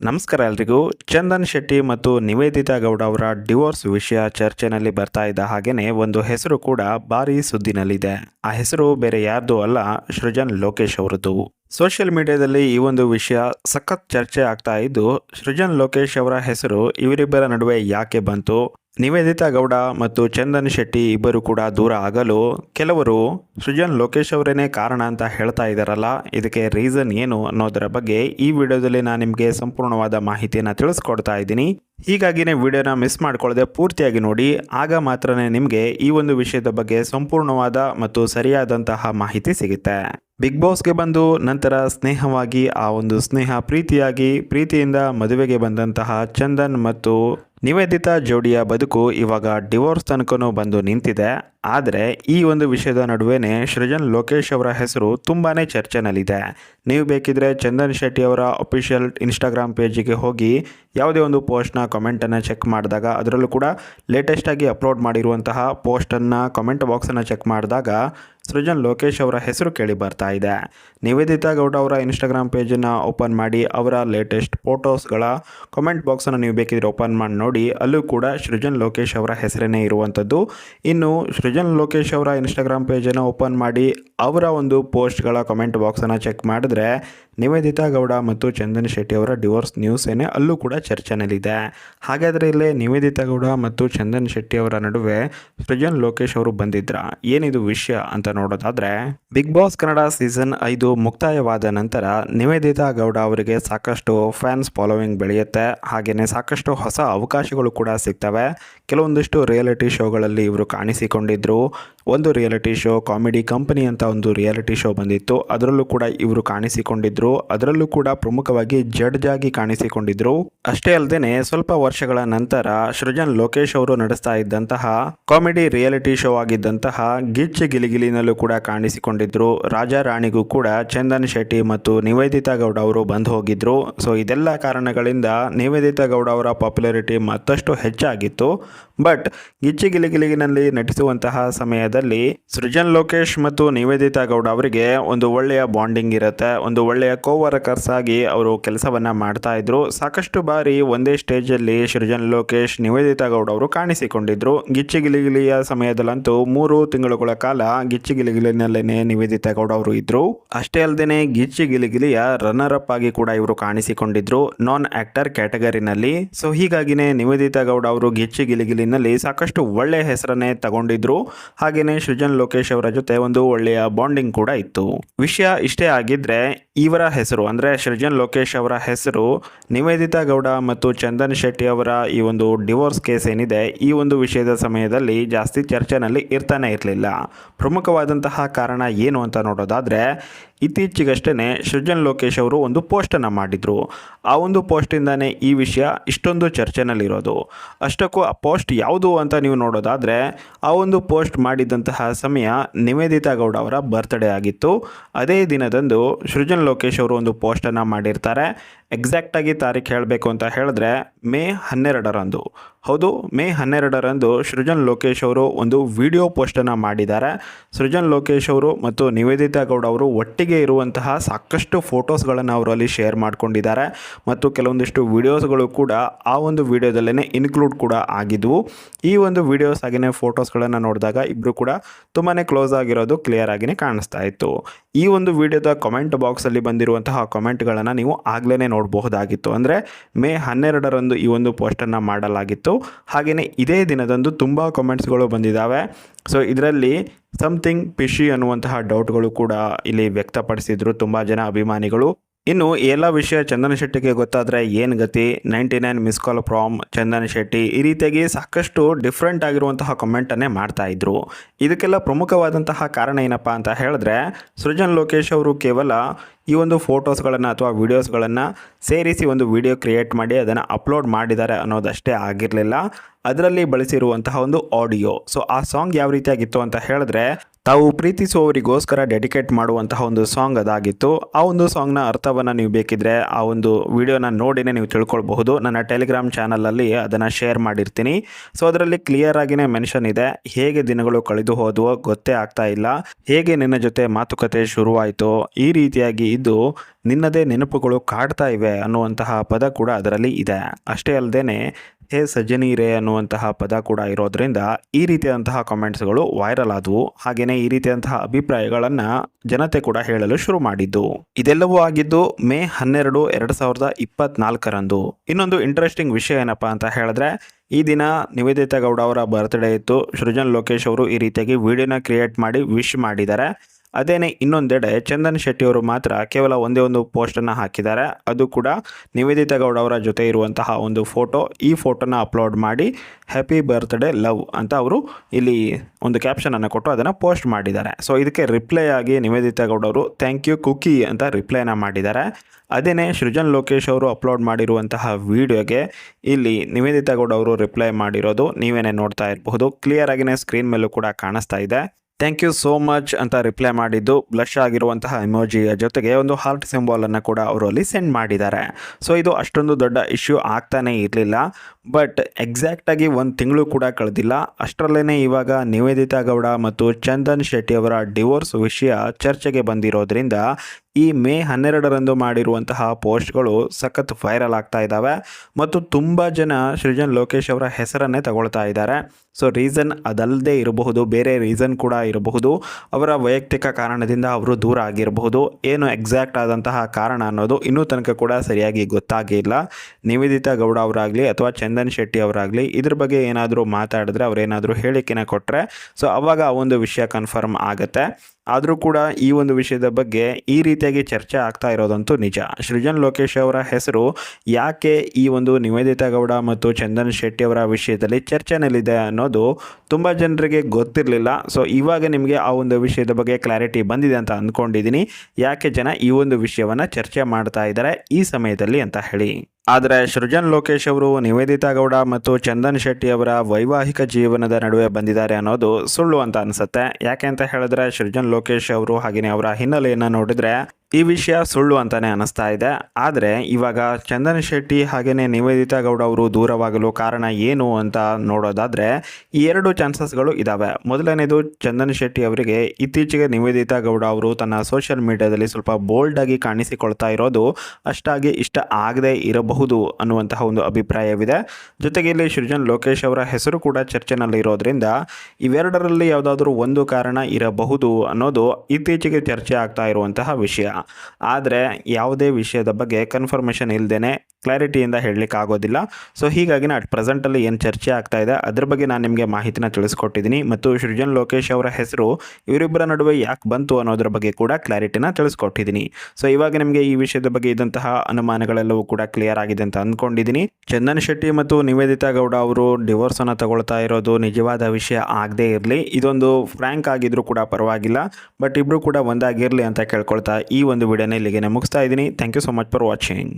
ನಮಸ್ಕಾರ ಎಲ್ರಿಗೂ. ಚಂದನ್ ಶೆಟ್ಟಿ ಮತ್ತು ನಿವೇದಿತಾ ಗೌಡ ಅವರ ಡಿವೋರ್ಸ್ ವಿಷಯ ಚರ್ಚೆನಲ್ಲಿ ಬರ್ತಾ ಇದ್ದ ಹಾಗೆಯೇ ಒಂದು ಹೆಸರು ಕೂಡ ಭಾರಿ ಸುದ್ದಿನಲ್ಲಿದೆ. ಆ ಹೆಸರು ಬೇರೆ ಯಾರ್ದು ಅಲ್ಲ, ಸೃಜನ್ ಲೋಕೇಶ್ ಅವರದ್ದು. ಸೋಷಿಯಲ್ ಮೀಡಿಯಾದಲ್ಲಿ ಈ ಒಂದು ವಿಷಯ ಸಖತ್ ಚರ್ಚೆ ಆಗ್ತಾ ಇದ್ದು, ಸೃಜನ್ ಲೋಕೇಶ್ ಅವರ ಹೆಸರು ಇವರಿಬ್ಬರ ನಡುವೆ ಯಾಕೆ ಬಂತು? ನಿವೇದಿತಾ ಗೌಡ ಮತ್ತು ಚಂದನ್ ಶೆಟ್ಟಿ ಇಬ್ಬರು ಕೂಡ ದೂರ ಆಗಲು ಕೆಲವರು ಸೃಜನ್ ಲೋಕೇಶ್ ಅವರೇನೇ ಕಾರಣ ಅಂತ ಹೇಳ್ತಾ ಇದ್ದಾರಲ್ಲ ಇದಕ್ಕೆ ರೀಸನ್ ಏನು ಅನ್ನೋದರ ಬಗ್ಗೆ ಈ ವಿಡಿಯೋದಲ್ಲಿ ನಾನು ನಿಮಗೆ ಸಂಪೂರ್ಣವಾದ ಮಾಹಿತಿಯನ್ನು ತಿಳಿಸ್ಕೊಡ್ತಾ ಇದ್ದೀನಿ. ಹೀಗಾಗಿನೇ ವಿಡಿಯೋನ ಮಿಸ್ ಮಾಡ್ಕೊಳ್ಳದೆ ಪೂರ್ತಿಯಾಗಿ ನೋಡಿ. ಆಗ ಮಾತ್ರನೇ ನಿಮಗೆ ಈ ಒಂದು ವಿಷಯದ ಬಗ್ಗೆ ಸಂಪೂರ್ಣವಾದ ಮತ್ತು ಸರಿಯಾದಂತಹ ಮಾಹಿತಿ ಸಿಗುತ್ತೆ. ಬಿಗ್ ಬಾಸ್ಗೆ ಬಂದು ನಂತರ ಸ್ನೇಹವಾಗಿ ಆ ಒಂದು ಸ್ನೇಹ ಪ್ರೀತಿಯಾಗಿ, ಪ್ರೀತಿಯಿಂದ ಮದುವೆಗೆ ಬಂದಂತಹ ಚಂದನ್ ಮತ್ತು ನಿವೇದಿತಾ ಜೋಡಿಯ ಬದುಕು ಇವಾಗ ಡಿವೋರ್ಸ್ ತನಕನೂ ಬಂದು ನಿಂತಿದೆ. ಆದರೆ ಈ ಒಂದು ವಿಷಯದ ನಡುವೆನೇ ಸೃಜನ್ ಲೋಕೇಶ್ ಅವರ ಹೆಸರು ತುಂಬಾ ಚರ್ಚೆನಲ್ಲಿದೆ. ನೀವು ಬೇಕಿದ್ರೆ ಚಂದನ್ ಶೆಟ್ಟಿ ಅವರ ಅಫಿಷಿಯಲ್ ಇನ್ಸ್ಟಾಗ್ರಾಮ್ ಪೇಜಿಗೆ ಹೋಗಿ ಯಾವುದೇ ಒಂದು ಪೋಸ್ಟ್ನ ಕಮೆಂಟನ್ನು ಚೆಕ್ ಮಾಡಿದಾಗ ಅದರಲ್ಲೂ ಕೂಡ ಲೇಟೆಸ್ಟಾಗಿ ಅಪ್ಲೋಡ್ ಮಾಡಿರುವಂತಹ ಪೋಸ್ಟನ್ನು ಕಮೆಂಟ್ ಬಾಕ್ಸನ್ನು ಚೆಕ್ ಮಾಡಿದಾಗ ಸೃಜನ್ ಲೋಕೇಶ್ ಅವರ ಹೆಸರು ಕೇಳಿ ಬರ್ತಾ ಇದೆ. ನಿವೇದಿತಾ ಗೌಡ ಅವರ ಇನ್ಸ್ಟಾಗ್ರಾಮ್ ಪೇಜನ್ನು ಓಪನ್ ಮಾಡಿ ಅವರ ಲೇಟೆಸ್ಟ್ ಫೋಟೋಸ್ಗಳ ಕಮೆಂಟ್ ಬಾಕ್ಸನ್ನು ನೀವು ಬೇಕಿದ್ರೆ ಓಪನ್ ಮಾಡಿ ನೋಡಿ. ಅಲ್ಲೂ ಕೂಡ ಸೃಜನ್ ಲೋಕೇಶ್ ಅವರ ಹೆಸರೇನೇ ಇರುವಂಥದ್ದು ಇನ್ನು ಸೃಜನ್ ಲೋಕೇಶ್ ಅವರ ಇನ್ಸ್ಟಾಗ್ರಾಮ್ ಪೇಜನ್ನು ಓಪನ್ ಮಾಡಿ ಅವರ ಒಂದು ಪೋಸ್ಟ್ಗಳ ಕಮೆಂಟ್ ಬಾಕ್ಸನ್ನು ಚೆಕ್ ಮಾಡಿದ್ರೆ ನಿವೇದಿತಾ ಗೌಡ ಮತ್ತು ಚಂದನ್ ಶೆಟ್ಟಿ ಅವರ ಡಿವೋರ್ಸ್ ನ್ಯೂಸ್ ಏನೇ ಅಲ್ಲೂ ಕೂಡ ಚರ್ಚೆನಲ್ಲಿದೆ. ಹಾಗಾದರೆ ಇಲ್ಲೇ ನಿವೇದಿತಾ ಗೌಡ ಮತ್ತು ಚಂದನ್ ಶೆಟ್ಟಿ ಅವರ ನಡುವೆ ಸೃಜನ್ ಲೋಕೇಶ್ ಅವರು ಬಂದಿದ್ರ. ಏನಿದು ವಿಷಯ ಅಂತ ನೋಡೋದಾದ್ರೆ ಬಿಗ್ ಬಾಸ್ ಕನ್ನಡ ಸೀಸನ್ ಐದು ಮುಕ್ತಾಯವಾದ ನಂತರ ನಿವೇದಿತಾ ಗೌಡ ಅವರಿಗೆ ಸಾಕಷ್ಟು ಫ್ಯಾನ್ಸ್ ಫಾಲೋವಿಂಗ್ ಬೆಳೆಯುತ್ತೆ. ಹಾಗೆಯೇ ಸಾಕಷ್ಟು ಹೊಸ ಅವಕಾಶಗಳು ಕೂಡ ಸಿಗ್ತವೆ. ಕೆಲವೊಂದಿಷ್ಟು ರಿಯಾಲಿಟಿ ಶೋಗಳಲ್ಲಿ ಇವರು ಕಾಣಿಸಿಕೊಂಡಿದ್ರು. ಒಂದು ರಿಯಾಲಿಟಿ ಶೋ ಕಾಮಿಡಿ ಕಂಪನಿ ಅಂತ ಒಂದು ರಿಯಾಲಿಟಿ ಶೋ ಬಂದಿತ್ತು. ಅದರಲ್ಲೂ ಕೂಡ ಇವರು ಕಾಣಿಸಿಕೊಂಡಿದ್ರು. ಅದರಲ್ಲೂ ಕೂಡ ಪ್ರಮುಖವಾಗಿ ಜಡ್ಜ್ ಆಗಿ ಕಾಣಿಸಿಕೊಂಡಿದ್ರು. ಅಷ್ಟೇ ಅಲ್ಲದೆ ಸ್ವಲ್ಪ ವರ್ಷಗಳ ನಂತರ ಸೃಜನ್ ಲೋಕೇಶ್ ಅವರು ನಡೆಸ್ತಾ ಇದ್ದಂತಹ ಕಾಮಿಡಿ ರಿಯಾಲಿಟಿ ಶೋ ಆಗಿದ್ದಂತಹ ಗಿಚ್ಚಿ ಗಿಲಿಗಿಲಿನಲ್ಲೂ ಕೂಡ ಕಾಣಿಸಿಕೊಂಡಿದ್ರು. ರಾಜಾ ರಾಣಿಗೂ ಕೂಡ ಚಂದನ್ ಶೆಟ್ಟಿ ಮತ್ತು ನಿವೇದಿತಾ ಗೌಡ ಅವರು ಬಂದು ಹೋಗಿದ್ರು. ಸೊ ಇದೆಲ್ಲ ಕಾರಣಗಳಿಂದ ನಿವೇದಿತಾ ಗೌಡ ಅವರ ಪಾಪ್ಯುಲಾರಿಟಿ ಮತ್ತಷ್ಟು ಹೆಚ್ಚಾಗಿತ್ತು. ಬಟ್ ಗಿಚ್ಚಿ ಗಿಲಿಗಿಲಿಗಿನಲ್ಲಿ ನಟಿಸುವಂತಹ ಸಮಯದಲ್ಲಿ ಸೃಜನ್ ಲೋಕೇಶ್ ಮತ್ತು ನಿವೇದಿತಾ ಗೌಡ ಅವರಿಗೆ ಒಂದು ಒಳ್ಳೆಯ ಬಾಂಡಿಂಗ್ ಇರುತ್ತೆ, ಒಂದು ಒಳ್ಳೆಯ ಕೋವರ್ಕರ್ಸ್ ಆಗಿ ಅವರು ಕೆಲಸವನ್ನ ಮಾಡ್ತಾ ಇದ್ರು. ಸಾಕಷ್ಟು ಬಾರಿ ಒಂದೇ ಸ್ಟೇಜ್ ಅಲ್ಲಿ ಸೃಜನ್ ಲೋಕೇಶ್, ನಿವೇದಿತಾ ಗೌಡ ಅವರು ಕಾಣಿಸಿಕೊಂಡಿದ್ರು. ಗಿಚ್ಚಿಗಿಲಿಗಿಲಿಯ ಸಮಯದಲ್ಲಂತೂ ಮೂರು ತಿಂಗಳುಗಳ ಕಾಲ ಗಿಚ್ಚಿಗಿಲಿಗಿಲಿನಲ್ಲೇನೆ ನಿವೇದಿತಾ ಗೌಡ ಅವರು ಇದ್ರು. ಅಷ್ಟೇ ಅಲ್ಲದೆ ಗಿಚ್ಚಿ ಗಿಲಿಗಿಲಿಯ ರನ್ನರ್ ಅಪ್ ಆಗಿ ಕೂಡ ಇವರು ಕಾಣಿಸಿಕೊಂಡಿದ್ರು ನಾನ್ ಆಕ್ಟರ್ ಕ್ಯಾಟಗರಿನಲ್ಲಿ ಸೊ ಹೀಗಾಗಿನೇ ನಿವೇದಿತಾ ಗೌಡ ಅವರು ಗಿಚ್ಚಿ ಗಿಲಿಗಿಲಿನಲ್ಲಿ ಸಾಕಷ್ಟು ಒಳ್ಳೆಯ ಹೆಸರನ್ನೇ ತಗೊಂಡಿದ್ರು. ಹಾಗೇನೆ ಸೃಜನ್ ಲೋಕೇಶ್ ಅವರ ಜೊತೆ ಒಂದು ಒಳ್ಳೆಯ ಬಾಂಡಿಂಗ್ ಕೂಡ ಇತ್ತು. ವಿಷಯ ಇಷ್ಟೇ ಆಗಿದ್ರೆ ಇವರ ಹೆಸರು, ಅಂದರೆ ಸೃಜನ್ ಲೋಕೇಶ್ ಅವರ ಹೆಸರು, ನಿವೇದಿತಾ ಗೌಡ ಮತ್ತು ಚಂದನ್ ಶೆಟ್ಟಿ ಅವರ ಈ ಒಂದು ಡಿವೋರ್ಸ್ ಕೇಸ್ ಏನಿದೆ, ಈ ಒಂದು ವಿಷಯದ ಸಮಯದಲ್ಲಿ ಜಾಸ್ತಿ ಚರ್ಚೆನಲ್ಲಿ ಇರ್ತಾನೆ ಇರಲಿಲ್ಲ. ಪ್ರಮುಖವಾದಂತಹ ಕಾರಣ ಏನು ಅಂತ ನೋಡೋದಾದರೆ ಇತ್ತೀಚೆಗಷ್ಟೇ ಸೃಜನ್ ಲೋಕೇಶ್ ಅವರು ಒಂದು ಪೋಸ್ಟನ್ನು ಮಾಡಿದರು. ಆ ಒಂದು ಪೋಸ್ಟಿಂದಾನೇ ಈ ವಿಷಯ ಇಷ್ಟೊಂದು ಚರ್ಚೆನಲ್ಲಿರೋದು ಅಷ್ಟಕ್ಕೂ ಆ ಪೋಸ್ಟ್ ಯಾವುದು ಅಂತ ನೀವು ನೋಡೋದಾದರೆ, ಆ ಒಂದು ಪೋಸ್ಟ್ ಮಾಡಿದಂತಹ ಸಮಯ ನಿವೇದಿತಾ ಗೌಡ ಅವರ ಬರ್ತ್ಡೇ ಆಗಿತ್ತು. ಅದೇ ದಿನದಂದು ಸೃಜನ್ ಲೋಕೇಶ್ ಅವರು ಒಂದು ಪೋಸ್ಟನ್ನು ಮಾಡಿರ್ತಾರೆ. ಎಕ್ಸಾಕ್ಟಾಗಿ ತಾರೀಖು ಹೇಳಬೇಕು ಅಂತ ಹೇಳಿದ್ರೆ ಮೇ ಹನ್ನೆರಡರಂದು. ಹೌದು, ಮೇ ಹನ್ನೆರಡರಂದು ಸೃಜನ್ ಲೋಕೇಶ್ ಅವರು ಒಂದು ವಿಡಿಯೋ ಪೋಸ್ಟನ್ನು ಮಾಡಿದ್ದಾರೆ. ಸೃಜನ್ ಲೋಕೇಶ್ ಅವರು ಮತ್ತು ನಿವೇದಿತಾ ಗೌಡ ಅವರು ಒಟ್ಟಿಗೆ ಇರುವಂತಹ ಸಾಕಷ್ಟು ಫೋಟೋಸ್ಗಳನ್ನು ಅವರಲ್ಲಿ ಶೇರ್ ಮಾಡಿಕೊಂಡಿದ್ದಾರೆ ಮತ್ತು ಕೆಲವೊಂದಿಷ್ಟು ವಿಡಿಯೋಸ್ಗಳು ಕೂಡ ಆ ಒಂದು ವಿಡಿಯೋದಲ್ಲೇ ಇನ್ಕ್ಲೂಡ್ ಕೂಡ ಆಗಿದ್ವು. ಈ ಒಂದು ವಿಡಿಯೋಸ್ ಆಗಿನೇ ಫೋಟೋಸ್ಗಳನ್ನು ನೋಡಿದಾಗ ಇಬ್ಬರು ಕೂಡ ತುಂಬಾ ಕ್ಲೋಸ್ ಆಗಿರೋದು ಕ್ಲಿಯರ್ ಆಗಿನೇ ಕಾಣಿಸ್ತಾ ಇತ್ತು. ಈ ಒಂದು ವಿಡಿಯೋದ ಕಮೆಂಟ್ ಬಾಕ್ಸಲ್ಲಿ ಬಂದಿರುವಂತಹ ಕಮೆಂಟ್ಗಳನ್ನು ನೀವು ಆಗಲೇ ನೋಡಬಹುದಾಗಿತ್ತು. ಅಂದರೆ ಮೇ ಹನ್ನೆರಡರಂದು ಈ ಒಂದು ಪೋಸ್ಟನ್ನು ಮಾಡಲಾಗಿತ್ತು. ಹಾಗೆಯೇ ಇದೇ ದಿನದಂದು ತುಂಬ ಕಮೆಂಟ್ಸ್ಗಳು ಬಂದಿದ್ದಾವೆ ಸೊ ಇದರಲ್ಲಿ ಸಮ್ಥಿಂಗ್ ಪಿಶಿ ಅನ್ನುವಂತಹ ಡೌಟ್ಗಳು ಕೂಡ ಇಲ್ಲಿ ವ್ಯಕ್ತಪಡಿಸಿದ್ರು. ತುಂಬ ಜನ ಅಭಿಮಾನಿಗಳು. ಇನ್ನು ಎಲ್ಲ ವಿಷಯ ಚಂದನ ಶೆಟ್ಟಿಗೆ ಗೊತ್ತಾದರೆ ಏನು ಗತಿ? Ninety nine miss call from Chandana Shetty ಈ ರೀತಿಯಾಗಿ ಸಾಕಷ್ಟು ಡಿಫ್ರೆಂಟ್ ಆಗಿರುವಂತಹ ಕಮೆಂಟನ್ನೇ ಮಾಡ್ತಾ ಇದ್ರು. ಇದಕ್ಕೆಲ್ಲ ಪ್ರಮುಖವಾದಂತಹ ಕಾರಣ ಏನಪ್ಪ ಅಂತ ಹೇಳಿದ್ರೆ, ಸೃಜನ್ ಲೋಕೇಶ್ ಅವರು ಕೇವಲ ಈ ಒಂದು ಫೋಟೋಸ್ಗಳನ್ನು ಅಥವಾ ವೀಡಿಯೋಸ್ಗಳನ್ನು ಸೇರಿಸಿ ಒಂದು ವಿಡಿಯೋ ಕ್ರಿಯೇಟ್ ಮಾಡಿ ಅದನ್ನು ಅಪ್ಲೋಡ್ ಮಾಡಿದ್ದಾರೆ ಅನ್ನೋದಷ್ಟೇ ಆಗಿರಲಿಲ್ಲ. ಅದರಲ್ಲಿ ಬಳಸಿರುವಂತಹ ಒಂದು ಆಡಿಯೋ ಸೊ ಆ ಸಾಂಗ್ ಯಾವ ರೀತಿಯಾಗಿತ್ತು ಅಂತ ಹೇಳಿದ್ರೆ ತಾವು ಪ್ರೀತಿಸುವವರಿಗೋಸ್ಕರ ಡೆಡಿಕೇಟ್ ಮಾಡುವಂತಹ ಒಂದು ಸಾಂಗ್ ಅದಾಗಿತ್ತು. ಆ ಒಂದು ಸಾಂಗ್ನ ಅರ್ಥವನ್ನು ನೀವು ಬೇಕಿದ್ರೆ ಆ ಒಂದು ವಿಡಿಯೋನ ನೋಡಿನೇ ನೀವು ತಿಳ್ಕೊಳ್ಬಹುದು. ನನ್ನ ಟೆಲಿಗ್ರಾಮ್ ಚಾನಲಲ್ಲಿ ಅದನ್ನು ಶೇರ್ ಮಾಡಿರ್ತೀನಿ. ಸೊ, ಅದರಲ್ಲಿ ಕ್ಲಿಯರ್ ಆಗಿನೇ ಮೆನ್ಷನ್ ಇದೆ. ಹೇಗೆ ದಿನಗಳು ಕಳೆದು ಹೋದವೋ ಗೊತ್ತೇ ಆಗ್ತಾ ಇಲ್ಲ. ಹೇಗೆ ನಿನ್ನ ಜೊತೆ ಮಾತುಕತೆ ಶುರುವಾಯಿತು, ಈ ರೀತಿಯಾಗಿ ಇದ್ದು ನಿನ್ನದೇ ನೆನಪುಗಳು ಕಾಡ್ತಾ ಇವೆ ಅನ್ನುವಂತಹ ಪದ ಕೂಡ ಅದರಲ್ಲಿ ಇದೆ. ಅಷ್ಟೇ ಅಲ್ಲದೆ ಹೇ ಸಜ್ಜನೀರೆ ಅನ್ನುವಂತಹ ಪದ ಕೂಡ ಇರೋದ್ರಿಂದ ಈ ರೀತಿಯಾದಂತಹ ಕಾಮೆಂಟ್ಸ್ಗಳು ವೈರಲ್ ಆದವು. ಹಾಗೆಯೇ ಈ ರೀತಿಯಾದಂತಹ ಅಭಿಪ್ರಾಯಗಳನ್ನು ಜನತೆ ಕೂಡ ಹೇಳಲು ಶುರು ಮಾಡಿದ್ದು. ಇದೆಲ್ಲವೂ ಆಗಿದ್ದು ಮೇ ಹನ್ನೆರಡು ಎರಡು ಸಾವಿರದ ಇಪ್ಪತ್ನಾಲ್ಕರಂದು. ಇನ್ನೊಂದು ಇಂಟ್ರೆಸ್ಟಿಂಗ್ ವಿಷಯ ಏನಪ್ಪ ಅಂತ ಹೇಳಿದ್ರೆ, ಈ ದಿನ ನಿವೇದಿತಾ ಗೌಡ ಅವರ ಬರ್ತ್ಡೇ ಇತ್ತು. ಸೃಜನ್ ಲೋಕೇಶ್ ಅವರು ಈ ರೀತಿಯಾಗಿ ವಿಡಿಯೋನ ಕ್ರಿಯೇಟ್ ಮಾಡಿ ವಿಶ್ ಮಾಡಿದ್ದಾರೆ. ಅದೇನೆ ಇನ್ನೊಂದೆಡೆ ಚಂದನ್ ಶೆಟ್ಟಿ ಅವರು ಮಾತ್ರ ಕೇವಲ ಒಂದೇ ಒಂದು ಪೋಸ್ಟನ್ನು ಹಾಕಿದ್ದಾರೆ. ಅದು ಕೂಡ ನಿವೇದಿತಾ ಗೌಡ ಅವರ ಜೊತೆ ಇರುವಂತಹ ಒಂದು ಫೋಟೋ. ಈ ಫೋಟೋನ ಅಪ್ಲೋಡ್ ಮಾಡಿ ಹ್ಯಾಪಿ ಬರ್ತ್ಡೇ ಲವ್ ಅಂತ ಅವರು ಇಲ್ಲಿ ಒಂದು ಕ್ಯಾಪ್ಷನನ್ನು ಕೊಟ್ಟು ಅದನ್ನು ಪೋಸ್ಟ್ ಮಾಡಿದ್ದಾರೆ. ಸೊ ಇದಕ್ಕೆ ರಿಪ್ಲೈ ಆಗಿ ನಿವೇದಿತಾ ಗೌಡ ಅವರು ಥ್ಯಾಂಕ್ ಯು ಕುಕಿ ಅಂತ ರಿಪ್ಲೈನ ಮಾಡಿದ್ದಾರೆ. ಅದೇನೇ ಸೃಜನ್ ಲೋಕೇಶ್ ಅವರು ಅಪ್ಲೋಡ್ ಮಾಡಿರುವಂತಹ ವಿಡಿಯೋಗೆ ಇಲ್ಲಿ ನಿವೇದಿತಾ ಗೌಡ ಅವರು ರಿಪ್ಲೈ ಮಾಡಿರೋದು ನೀವೇನೇ ನೋಡ್ತಾ ಇರಬಹುದು. ಕ್ಲಿಯರ್ ಆಗಿನೇ ಸ್ಕ್ರೀನ್ ಮೇಲೂ ಕೂಡ ಕಾಣಿಸ್ತಾ ಇದೆ. ಥ್ಯಾಂಕ್ ಯು ಸೋ ಮಚ್ ಅಂತ ರಿಪ್ಲೈ ಮಾಡಿದ್ದು ಬ್ಲಶ್ ಆಗಿರುವಂತಹ ಇಮೋಜಿಯ ಜೊತೆಗೆ ಒಂದು ಹಾರ್ಟ್ ಸಿಂಬಾಲನ್ನು ಕೂಡ ಅವರು ಅಲ್ಲಿ ಸೆಂಡ್ ಮಾಡಿದ್ದಾರೆ. ಸೊ ಇದು ಅಷ್ಟೊಂದು ದೊಡ್ಡ ಇಶ್ಯೂ ಆಗ್ತಾನೇ ಇರಲಿಲ್ಲ. ಬಟ್ ಎಕ್ಸಾಕ್ಟಾಗಿ ಒಂದು ತಿಂಗಳು ಕೂಡ ಕಳೆದಿಲ್ಲ. ಅಷ್ಟರಲ್ಲೇ ಇವಾಗ ನಿವೇದಿತಾ ಗೌಡ ಮತ್ತು ಚಂದನ್ ಶೆಟ್ಟಿ ಅವರ ಡಿವೋರ್ಸ್ ವಿಷಯ ಚರ್ಚೆಗೆ ಬಂದಿರೋದ್ರಿಂದ ಈ ಮೇ ಹನ್ನೆರಡರಂದು ಮಾಡಿರುವಂತಹ ಪೋಸ್ಟ್ಗಳು ಸಖತ್ ವೈರಲ್ ಆಗ್ತಾ ಇದ್ದಾವೆ ಮತ್ತು ತುಂಬ ಜನ ಸೃಜನ್ ಲೋಕೇಶ್ ಅವರ ಹೆಸರನ್ನೇ ತಗೊಳ್ತಾ ಇದ್ದಾರೆ. ಸೊ ರೀಸನ್ ಅದಲ್ಲದೆ ಇರಬಹುದು, ಬೇರೆ ರೀಸನ್ ಕೂಡ ಇರಬಹುದು. ಅವರ ವೈಯಕ್ತಿಕ ಕಾರಣದಿಂದ ಅವರು ದೂರ ಆಗಿರಬಹುದು. ಏನು ಎಕ್ಸಾಕ್ಟ್ ಆದಂತಹ ಕಾರಣ ಅನ್ನೋದು ಇನ್ನೂ ತನಕ ಕೂಡ ಸರಿಯಾಗಿ ಗೊತ್ತಾಗಿಲ್ಲ ನಿವೇದಿತಾ ಗೌಡ ಅವರಾಗಲಿ ಅಥವಾ ಚಂದನ್ ಶೆಟ್ಟಿ ಅವರಾಗಲಿ, ಇದ್ರ ಬಗ್ಗೆ ಏನಾದರೂ ಮಾತಾಡಿದ್ರೆ ಅವರೇನಾದರೂ ಹೇಳಿಕೆನ ಕೊಟ್ಟರೆ ಸೊ ಅವಾಗ ಆ ಒಂದು ವಿಷಯ ಕನ್ಫರ್ಮ್ ಆಗುತ್ತೆ. ಆದರೂ ಕೂಡ ಈ ಒಂದು ವಿಷಯದ ಬಗ್ಗೆ ಈ ರೀತಿಯಾಗಿ ಚರ್ಚೆ ಆಗ್ತಾ ಇರೋದಂತೂ ನಿಜ. ಸೃಜನ್ ಲೋಕೇಶ್ ಅವರ ಹೆಸರು ಯಾಕೆ ಈ ಒಂದು ನಿವೇದಿತಾ ಗೌಡ ಮತ್ತು ಚಂದನ್ ಶೆಟ್ಟಿ ಅವರ ವಿಷಯದಲ್ಲಿ ಚರ್ಚೆನಲ್ಲಿದೆ ಅನ್ನೋದು ತುಂಬ ಜನರಿಗೆ ಗೊತ್ತಿರಲಿಲ್ಲ. ಸೊ ಇವಾಗ ನಿಮಗೆ ಆ ಒಂದು ವಿಷಯದ ಬಗ್ಗೆ ಕ್ಲಾರಿಟಿ ಬಂದಿದೆ ಅಂತ ಅಂದ್ಕೊಂಡಿದ್ದೀನಿ. ಯಾಕೆ ಜನ ಈ ಒಂದು ವಿಷಯವನ್ನು ಚರ್ಚೆ ಮಾಡ್ತಾ ಇದ್ದಾರೆ ಈ ಸಮಯದಲ್ಲಿ ಅಂತ ಹೇಳಿ. ಆದರೆ ಸೃಜನ್ ಲೋಕೇಶ್ ಅವರು, ನಿವೇದಿತಾ ಗೌಡ ಮತ್ತು ಚಂದನ್ ಶೆಟ್ಟಿ ಅವರ ವೈವಾಹಿಕ ಜೀವನದ ನಡುವೆ ಬಂದಿದ್ದಾರೆ ಅನ್ನೋದು ಸುಳ್ಳು ಅಂತ ಅನಿಸುತ್ತೆ. ಯಾಕೆ ಅಂತ ಹೇಳಿದ್ರೆ, ಸೃಜನ್ ಲೋಕೇಶ್ ಅವರು ಹಾಗೆಯೇ ಅವರ ಹಿನ್ನೆಲೆಯನ್ನು ನೋಡಿದ್ರೆ ಈ ವಿಷಯ ಸುಳ್ಳು ಅಂತಾನೆ ಅನಿಸ್ತಾ ಇದೆ. ಆದರೆ ಇವಾಗ ಚಂದನ್ ಶೆಟ್ಟಿ ಹಾಗೆಯೇ ನಿವೇದಿತಾ ಗೌಡ ಅವರು ದೂರವಾಗಲು ಕಾರಣ ಏನು ಅಂತ ನೋಡೋದಾದರೆ ಈ ಎರಡು ಚಾನ್ಸಸ್ಗಳು ಇದ್ದಾವೆ ಮೊದಲನೇದು ಚಂದನ್ ಶೆಟ್ಟಿ ಅವರಿಗೆ ಇತ್ತೀಚೆಗೆ ನಿವೇದಿತಾ ಗೌಡ ಅವರು ತನ್ನ ಸೋಷಿಯಲ್ ಮೀಡಿಯಾದಲ್ಲಿ ಸ್ವಲ್ಪ ಬೋಲ್ಡಾಗಿ ಕಾಣಿಸಿಕೊಳ್ತಾ ಇರೋದು ಅಷ್ಟಾಗಿ ಇಷ್ಟ ಆಗದೇ ಇರಬಹುದು ಅನ್ನುವಂತಹ ಒಂದು ಅಭಿಪ್ರಾಯವಿದೆ. ಜೊತೆಗೆ ಇಲ್ಲಿ ಸೃಜನ್ ಲೋಕೇಶ್ ಅವರ ಹೆಸರು ಕೂಡ ಚರ್ಚೆನಲ್ಲಿ ಇರೋದ್ರಿಂದ ಇವೆರಡರಲ್ಲಿ ಯಾವುದಾದ್ರೂ ಒಂದು ಕಾರಣ ಇರಬಹುದು ಅನ್ನೋದು ಇತ್ತೀಚೆಗೆ ಚರ್ಚೆ ಆಗ್ತಾ ಇರುವಂತಹ ವಿಷಯ. ಆದರೆ ಯಾವುದೇ ವಿಷಯದ ಬಗ್ಗೆ ಕನ್ಫರ್ಮೇಷನ್ ಇಲ್ಲದೇ ಕ್ಲಾರಿಟಿಯಿಂದ ಹೇಳಲಿಕ್ಕೆ ಆಗೋದಿಲ್ಲ. ಸೊ ಹೀಗಾಗಿ ಅಟ್ ಪ್ರೆಸೆಂಟಲ್ಲಿ ಏನು ಚರ್ಚೆ ಆಗ್ತಾ ಇದೆ, ಅದ್ರ ಬಗ್ಗೆ ನಾನು ನಿಮಗೆ ಮಾಹಿತಿನ ತಿಳಿಸ್ಕೊಟ್ಟಿದ್ದೀನಿ ಮತ್ತು ಸೃಜನ್ ಲೋಕೇಶ್ ಅವರ ಹೆಸರು, ಇವರಿಬ್ಬರ ನಡುವೆ ಯಾಕೆ ಬಂತು ಅನ್ನೋದ್ರ ಬಗ್ಗೆ ಕೂಡ ಕ್ಲಾರಿಟಿನ ತಿಳಿಸ್ಕೊಟ್ಟಿದ್ದೀನಿ ಸೊ ಇವಾಗ ನಿಮಗೆ ಈ ವಿಷಯದ ಬಗ್ಗೆ ಇದ್ದಂತಹ ಅನುಮಾನಗಳೆಲ್ಲವೂ ಕೂಡ ಕ್ಲಿಯರ್ ಆಗಿದೆ ಅಂತ ಅಂದ್ಕೊಂಡಿದ್ದೀನಿ ಚಂದನ್ ಶೆಟ್ಟಿ ಮತ್ತು ನಿವೇದಿತಾ ಗೌಡ ಅವರು ಡಿವೋರ್ಸನ್ನು ತಗೊಳ್ತಾ ಇರೋದು ನಿಜವಾದ ವಿಷಯ ಆಗದೇ ಇರಲಿ. ಇದೊಂದು ಫ್ರ್ಯಾಂಕ್ ಆಗಿದ್ರೂ ಕೂಡ ಪರವಾಗಿಲ್ಲ ಬಟ್ ಇಬ್ಬರು ಕೂಡ ಒಂದಾಗಿರಲಿ ಅಂತ ಕೇಳ್ಕೊಳ್ತಾ ಈ ಒಂದು ವಿಡಿಯೋನ ಇಲ್ಲಿಗೆ ಮುಗಿಸ್ತಾ ಇದ್ದೀನಿ. Thank you so much for watching